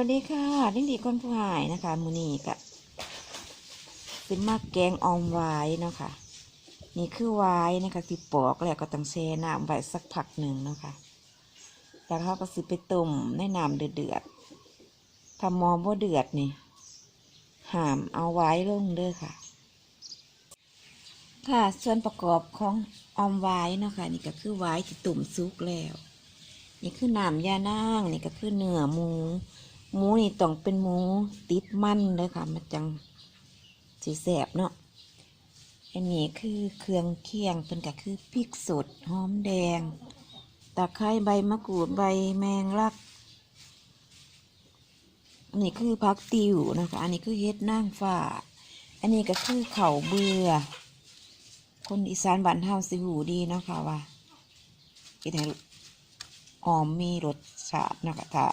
วัสดีค่ะนิ่งดีคนผู้หายนะคะมูนี่กะเป็นมากแกงออมไว้เนาะค่ะ นี่คือไว้นะคะที่ปอกแล้วก็ต้องแช่น้ำไว้สักพักหนึ่งเนาะค่ะแล้วเขาก็สิไปต้มในน้ำเดือดๆถ้ามองว่าเดือดนี่หามเอาไว้ลงเด้อค่ะ ค่ะ ส่วนประกอบของออมไว้เนาะค่ะ นี่ก็คือไว้ที่ตุ่มซุกแล้ว นี่คือน้ำยานางนี่ก็คือเนื้อหมู หมูนี่ต้องเป็นหมูติดมันเลยค่ะมันจังสีแสบเนาะอันนี้คือเครื่องเคียงเป็นก็คือพริกสดหอมแดงตะไคร้ใบมะกรูดใบแมงลักอันนี้คือพักติวนะคะ อันนี้คือเฮ็ดนางฟ้าอันนี้ก็คือเข่าเบื่อ คนอีสานบ้านเฮาสิหูดีเนาะค่ะว่ากินให้ออมมีรสชาตินะคะถ้า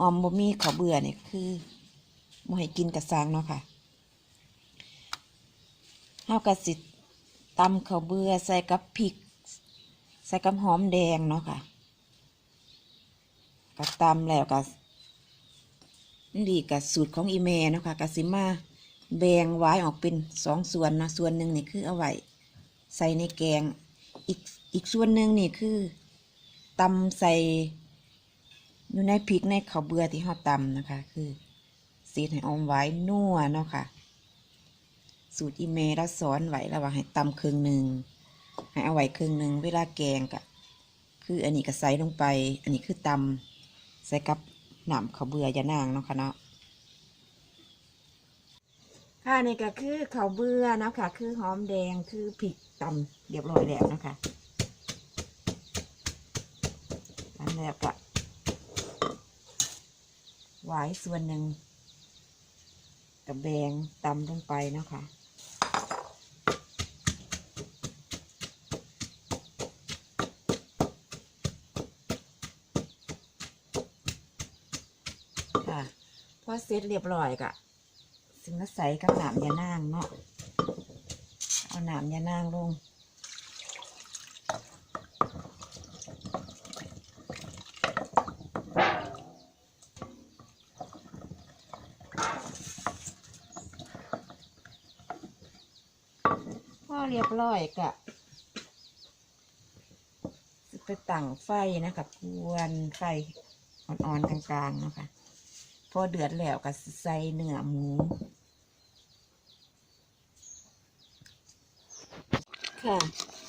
ออมบ่มีข้าเบื่อเนี่ยคือบ่ให้กินกระซังเนาะค่ะเฮาก็สิตำข้าวเบื่อใส่กับพริก ใส่กับหอมแดงเนาะค่ะก็ตำแล้วก็นี่ดีกับสูตรของอีเมเนาะค่ะกะสิมาแบ่งไว้ออกเป็นสองส่วนเนาะส่วนหนึ่งนี่คือเอาไว้ใส่ในแกงอีกอีกส่วนหนึ่งนี่คือตำใส่ อยู่ในพริกในข้าวเบื่อที่เราตำนะคะ คือสีให้ออมไว้นัวเนาะค่ะ สูตรอีเมเราสอนไว้แล้วว่าให้ตำครึ่งหนึ่งให้เอาไว้ครึ่งหนึ่งเวลาแกงกะคืออันนี้ก็ใส่ลงไป อันนี้คือตำใส่กับหนำข้าวเบื่อยานางเนาะค่ะเนาะค่ะนี่ก็คือข้าวเบื่อนะค่ะคือหอมแดงคือพริกตำเรียบร้อยแล้วนะคะอันแล้วก็ วายส่วนหนึ่งกับแบงตำลงไปนะคะค่ะพอเสร็จเรียบร้อยก็สิมาใส่กับหนามยานางเนาะเอาหนามยานางลง เรียบร้อยก็สิไปตั้งไฟนะคะกวนไฟอ่อนๆกลางๆนะคะพอเดือดแล้วก็ใส่เนื้อหมูค่ะ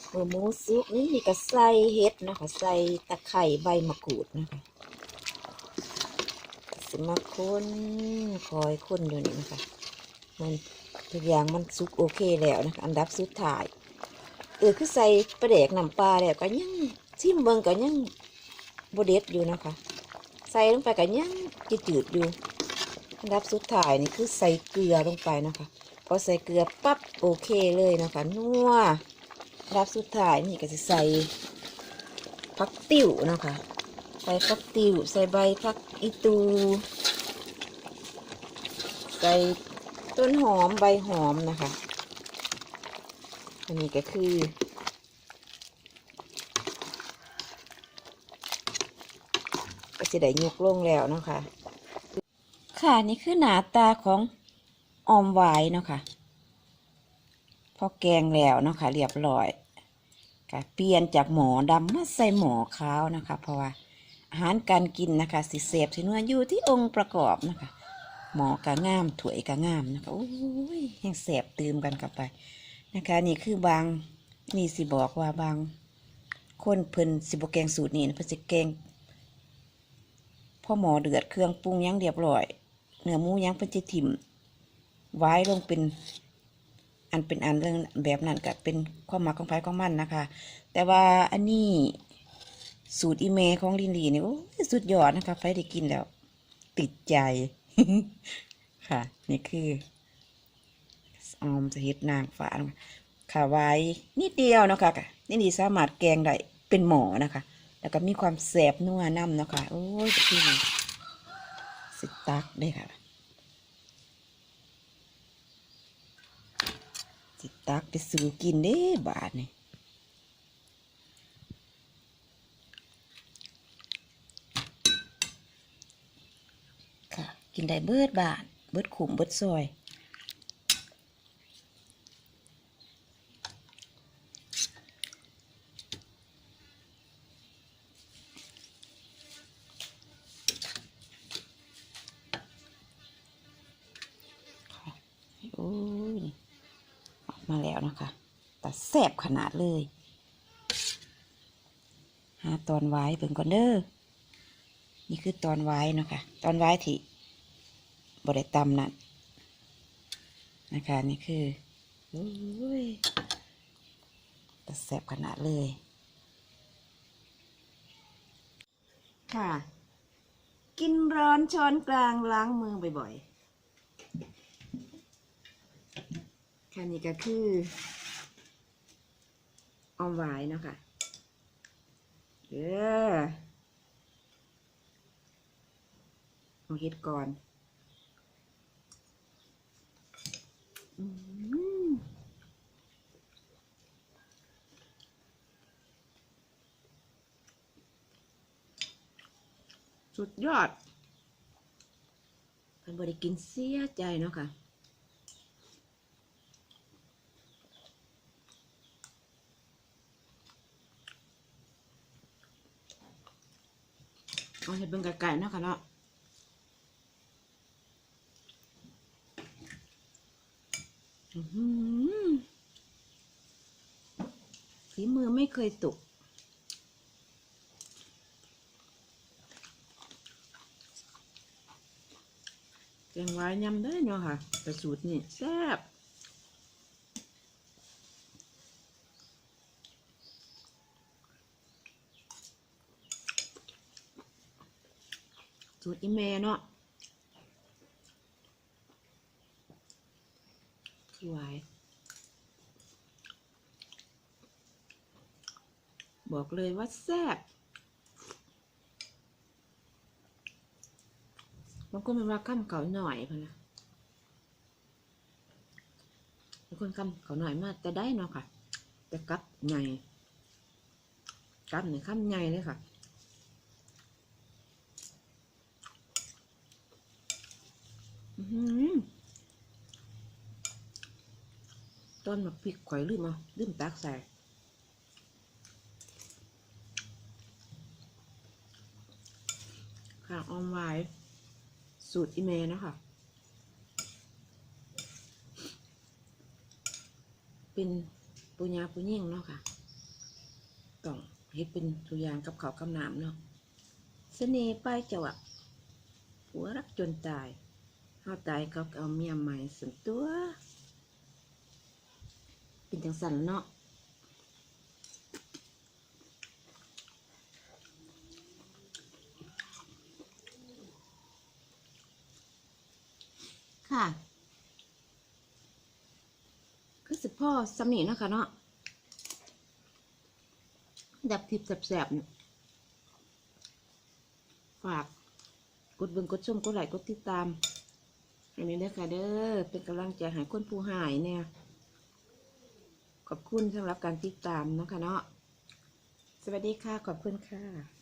เมื่อหมูสุกนี่ก็ใส่เห็ดนะคะใส่ตะไคร่ใบมะกรูดนะคะสมาคนคอยคนอยู่นี่นะคะมัน ทุกอย่างมันสุกโอเคแล้วนะคะอันดับสุดท้าย เออคือใส่ปลาแดกน้ำปลาแล้วก็ยังชิมเบิงก็ยังบเด็ดอยู่นะคะ ใส่ลงไปก็ยังจืดๆอยู่อันดับสุดท้ายนี่คือใส่เกลือลงไปนะคะพอใส่เกลือปั๊บโอเคเลยนะคะนัวอันดับสุดท้ายนี่ก็จะใส่ผักติ๋วนะคะ ใส่ผักติ๋วใส่ใบผักอีตู ใส่ ต้นหอมใบหอมนะคะ อันนี้ก็คือ ก็จะได้ยกลงแล้วเนาะคะค่ะนี่คือหน้าตาของออมไว้เนาะค่ะ พอแกงแล้วเนาะค่ะเรียบร้อยก็เปลี่ยนจากหมอดำมาใส่หมอขาวนะคะ เพราะว่าอาหารการกินนะคะสิเสพสิเนื้ออยู่ที่องค์ประกอบนะคะ หมอกะงามถวยกะงามนะคะโอ้ยยังแสบตื่มกันกลับไปนะคะ นี่คือบางนี่สิบอกว่าบางคนเพิ่นสิบแกงสูตรนี้นะเพิ่นสิแกงพ่อหมอเดือดเครื่องปรุงยังเรียบร้อยเนื้อหมูยังเป็นจะถิ่มไว้ลงเป็นอันเป็นอันเรื่องแบบนั้นก็เป็นความหมักของไผของมันนะคะ แต่ว่าอันนี้สูตรอีเมของลินลีนี่โอ้สุดยอดนะคะไฟได้กินแล้ว ติดใจ ค่ะ นี่คือออมจะฮ็ดนางฟ้าค่ะไว้นิดเดียวนะคะนี่ดีสามารถแกงได้เป็นหมอนะคะ แล้วก็มีความแสบนัวน้ำนะคะโอ้ยจะพี่สิตักได้ค่ะสิตักไปซื้อกินเด้บาทนี่ค่ะ กินได้เบิดบาทเบิดขุมเบิดซอยโอ้ยมาแล้วนะคะแต่แซ่บขนาดเลย หาตอนไว้เบิ่งก่อนเด้อนี่คือตอนไว้เนาะคะตอนไว้ที่ บริตำนั่นนะคะ นี่คือโอ้ยแต่แซ่บขนาดเลย ค่ะ กินร้อนช้อนกลางล้างมือบ่อยๆ ค่ะนี่ก็คือออมหวายเนาะค่ะเออเอาเฮ็ดก่อนอืม สุดยอดเพิ่นบริกินเสียใจเนาะค่ะเอาเห็ดเบิ่งไก่ๆเนาะค่ะเนาะอื้อหือ ฝีมือไม่เคยตก แกงไว้ยำได้เนาะค่ะแต่สูตรนี่แซ่บสูตรอีเมเนาะคือ ไว้ บอกเลยว่าแซ่บบางคนมันว่าข้ามเขาหน่อยพนะบางคนข้ามเขาหน่อยมากแต่ได้เนาะค่ะ แต่กลับใหญ่กลับเนี่ยข้ามใหญ่เลยค่ะอื้อหือ ต้นมะพริกข่อยลืมเอาลืมตักใส่ค่ะออมไว้สูตรอีเมลนะคะ เป็นปุญญาปุญญิงเนาะค่ะ ต้องเฮ็ดเป็นตัวอย่างกับเขากำน้ำเนาะเสน่ห์ป้ายจังหวะหัวรักจนตายเฮาตายเขาก็เอาเมียใหม่สันตัว เป็นจังสันเนาะค่ะคือสิพ่อสำนีเนาะคะเนาะดับทิพย์แสบๆฝากกดเบิ่งกดชมกดไลค์กดติดตามอันนี้เด้อค่ะเด้อเป็นกำลังใจให้คนผู้หายเนี่ย ขอบคุณสำหรับการติดตามนะคะเนาะสวัสดีค่ะ ขอบคุณค่ะ